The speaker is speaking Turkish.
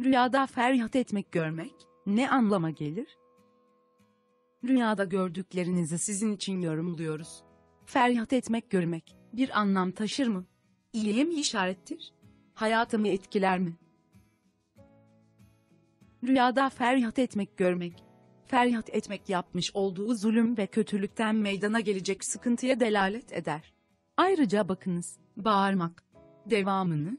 Rüyada feryat etmek görmek ne anlama gelir? Rüyada gördüklerinizi sizin için yorumluyoruz. Feryat etmek görmek bir anlam taşır mı? İyiye mi işarettir? Hayatımı etkiler mi? Rüyada feryat etmek görmek, feryat etmek yapmış olduğu zulüm ve kötülükten meydana gelecek sıkıntıya delalet eder. Ayrıca bakınız, bağırmak. Devamını,